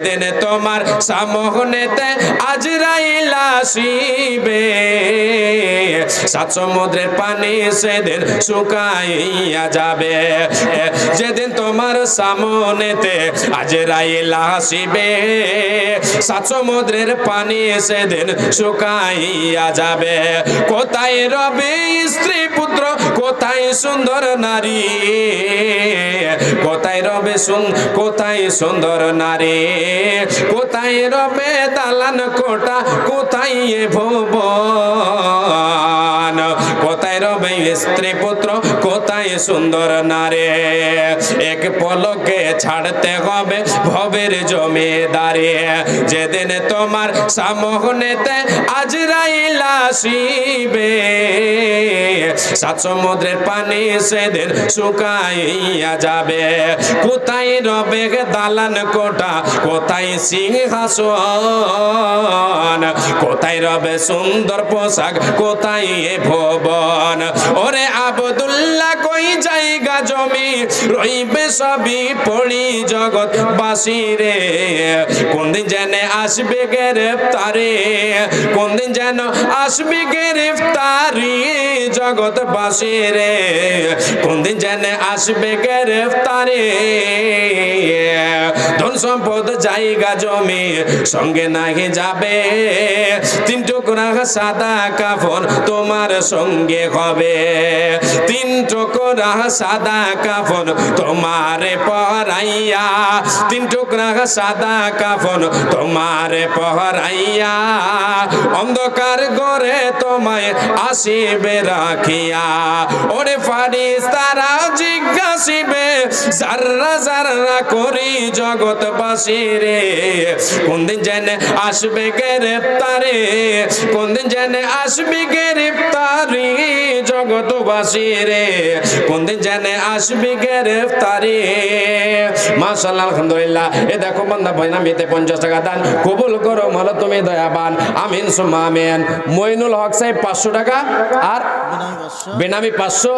যেদিন তোমার সামহনেতে আজরাইল আসিবে। সাত সমুদ্রের পানি সেদিন শুকাইয়া যাবে। যেদিন তোমার সামনেতে আজরাইল আসিবে। সাত সমুদ্রের পানি সেদিন শুকাইয়া যাবে। কোথায় রবে স্ত্রী পুত্র, কোথায় সুন্দর নারী? কোথায় রবে সুন, কোথায় সুন্দর নারী? কোথায় রবে দালান কোটা, কোথায় ভুবন? কোথায় রবে স্ত্রী পুত্র, কোথায় সুন্দর নারী? এক পলকে ছাড়তে হবে ভবের জমিদারি। যেদিন তোমার সামহনেতে আজরাইল আসিবে, সাত সমুদ্রের পানি সেদিন শুকাইয়া যাবে। কোথায় রবে দালান কোটা কোথায় সিংহাসন, কোথায় রবে সুন্দর পোশাক, কোথায় ভবন? ওরে আবদুল্লাহ, কই জায়গা জমি? রইবে সবই পড়ি জগৎ বাসি রে। কোন দিন জেনে আসবে গ্রেফতারে? কোন দিন যেন আসবে গ্রেফতারি জগত রে? কোন দিন যেন আসবে গ্রেফতারে? ধন সম্পদ জায়গা জমি সঙ্গে নাহি যাবে। তিন টুকরা সাদা কাফন তোমার সঙ্গে হবে। তিন টুকরা সাদা কাফন তোমার পহরাইয়া তিন টুকরা সাদা কাফন তোমার পহরাইয়া অন্ধকার গড়ে তোমায় আসিবে রাখিয়া। ওরে ফারিস তারা জিজ্ঞাসিবে জাররা জাররা করি জগৎবাসী রে কোন দিন জেনে আসবে গ্রেপ্তারে? কোন দিন জেনে আসবে গ্রেপ্তারি জগৎবাসী রে? জেনে আসবে মাশাআল্লাহ, আলহামদুলিল্লাহ। এ দেখো পঞ্চাশ টাকা দান। কবুল করো মালা তুমি দয়াবান। আমিন মইনুল হক সাহেব পাঁচশো টাকা, আর বেনামি পাঁচশো,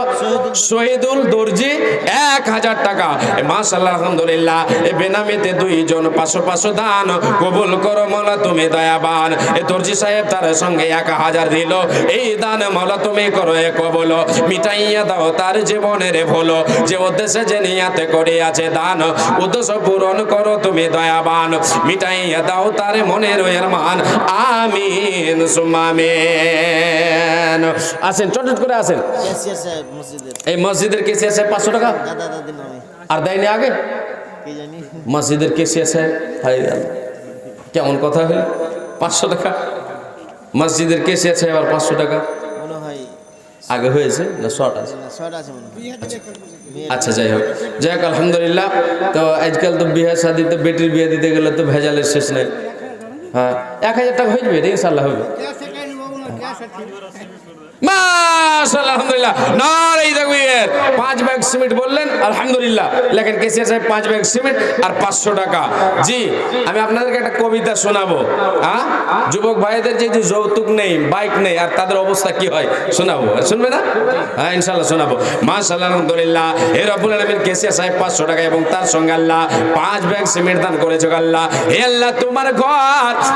শহীদুল দর্জি এক হাজার টাকা। মাশাল্লাহ আলহামদুলিল্লাহ। এ বেনামিতে দুইজন পাঁচশো পাঁচশো দান। কবুল করো মৌলা তুমি দয়াবান। এ দর্জি সাহেব তার সঙ্গে এক হাজার দিল। এই দান মৌলা তুমি করো, এ কবল। মিটাইয়া দাও তার জীবনের ভুলো। যে উদ্দেশ্যে যে নিয়াতে করে আছে দান, উদ্দেশ্য পূরণ করো তুমি দয়াবান। মিটাইয়া দাও তার মনের মান। আমিন সুমামিন আসেন চটচট করে আসেন। এই মসজিদের কেসি আছে পাঁচশো টাকা? আর দেয়নি আগে? মসজিদের কেসি আছে। কেমন কথা হইল পাঁচশো টাকা? মসজিদের কেসে আছে আবার পাঁচশো টাকা? আগে হয়েছে না শর্ট আছে? আচ্ছা যাই হোক। যাই হোক আলহামদুলিল্লাহ। তো আজকাল তো বিয়ে শাদিতে বেটির বিয়ে দিতে গেলে তো ভেজালের শেষ নেই। হ্যাঁ এক হাজার টাকা হয়ে যাবে ইনশাল্লাহ হবে। হ্যাঁ? হয়? পাঁচশো টাকা এবং তার সঙ্গে আল্লাহ পাঁচ ব্যাগ সিমেন্ট দান আল্লাহ। আল্লাহ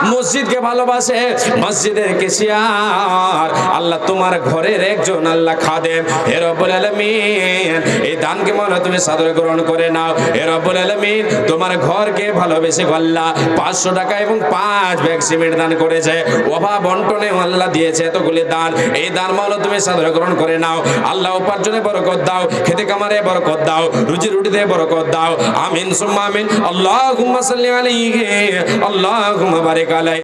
মসজিদকে ভালোবাসে? মসজিদের কেসিয়ার আল্লাহ তোমার ঘরের একজন আল্লাহ খাদেম। হে রব্বুল আলামিন, এই দানকে মনে তুমি সাদরে গ্রহণ করে নাও। হে রব্বুল আলামিন, তোমার ঘরকে ভালোবেসে আল্লাহ পাঁচশো টাকা এবং পাঁচ ব্যাগ সিমেন্ট দান করেছে। অভাব বন্টনে আল্লাহ দিয়েছে এতগুলি দান। এই দান মাওলা তুমি সাদরে গ্রহণ করে নাও। আল্লাহ উপার্জনে বরকত দাও, খেতে কামারে বরকত দাও, রুজি রুটিতে বরকত দাও। আমিন, সুম্মা আমিন। আল্লাহুম্মা সাল্লি আলাইহি, আল্লাহুম্মা বারিক আলাইহি।